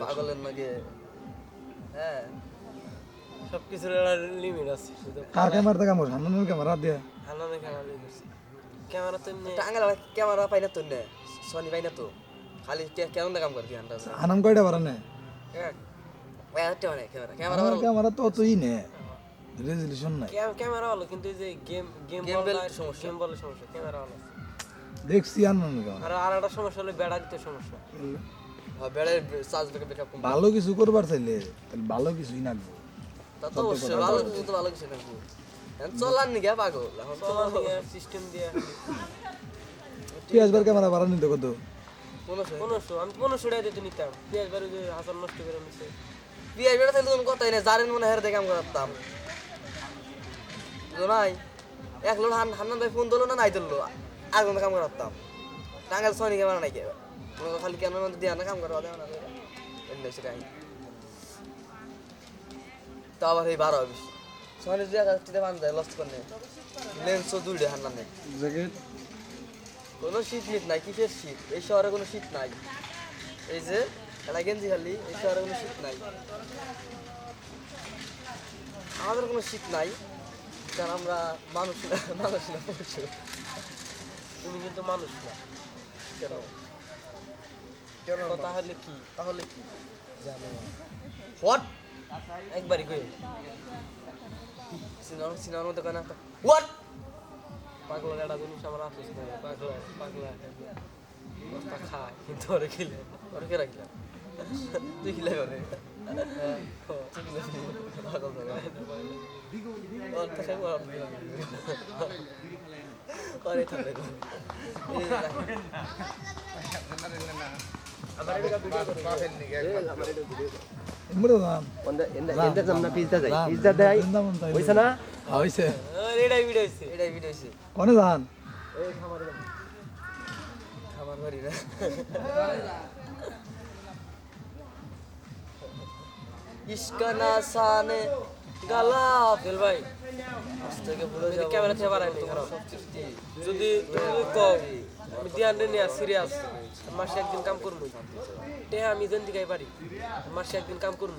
পাগলের নাকি হ্যাঁ। সব কিছুর লিমিট আছে শুধু কার ক্যামেরাতে কামড় হান্নানের ক্যামেরা দিয়ে। হানানে ক্যামেরা করছি ক্যামেরা তো টাঙ্গাল ক্যামেরা পাই না তো নে সনি পাই না তো। খালি কেমন কাম করে ধ্যানটা হানাম কয়টা পারে না? মানে ক্যামেরা ক্যামেরা তো অতই নে। রেজলিউশন নাই। ক্যামেরা ভালো কিন্তু এই যে গেম গেম বল সমস্যা। গেম বলের সমস্যা ক্যামেরা ভালো দেখছি আর আর একটা সমস্যা হলো বেড়া দিতে সমস্যা কম ভালো কিছু করবার চাইলে তাহলে ভালো কিছুই নাকবো। তা তো অবশ্যই ভালো কিছু তো ভালো কিছু নাকি চলার নি গা পাগল এখন তো সিস্টেম দিয়ে। পিয়াজবার ক্যামেরা ভাড়া নিতে কত? কোনো পনেরোশো আমি পনেরোশো টাকা দিতে নিতাম। পেঁয়াজ বাড়ি যে হাজার নষ্ট করে নিচ্ছে বেড়ে কথাই জারেন মনে হেরে দেখে কাম করতাম। তো নাই। এক লোক হান হান্নান ভাই ফোন দিলো না নাই দিলো আর কোনো কাম করতাম। টাঙ্গাল সনি ক্যামেরা নাই খালি মধ্যে দিয়ে না কাম করা দেয় না এমনি তো আবার এই বারো বিশ সনি দুই হাজার টিতে বান যায় লস্ট করে লেন্সও হান্নান নেই জ্যাকেট কোনো শীত মিট নাই কিসের শীত এই শহরে কোনো শীত নাই। এই যে এটা গেঞ্জি খালি এই শহরে কোনো শীত নাই। আমাদের কোনো শীত নাই। কারণ আমরা মানুষ না মানুষ না তুমি কিন্তু মানুষ না। কেন কেন? তাহলে কি? তাহলে কি? হোয়াট একবারই কই? সিনেমা সিনেমার মধ্যে কেন হোয়াট পাগলা গাড়া জিনিস আমার আসিস না পাগলা পাগলা। বস্তা খায় কিন্তু ওরে খেলে। ওরে কে রাখলাম। তুই কি লাগে পাগল জায়গা ওর তো খাই ওর ওরে থাকবে কোনে যান খাবার বাড়ি না ইশকা না সানে গালা দিল ভাই থেকে ভুলে যদি ক্যামেরা থেকে বাড়াই যদি তুমি কও আমি ধ্যান নেয়া সিরিয়াস মাসে একদিন কাম করব টেহা আমি যেন দিকে পারি মাসে একদিন কাম করব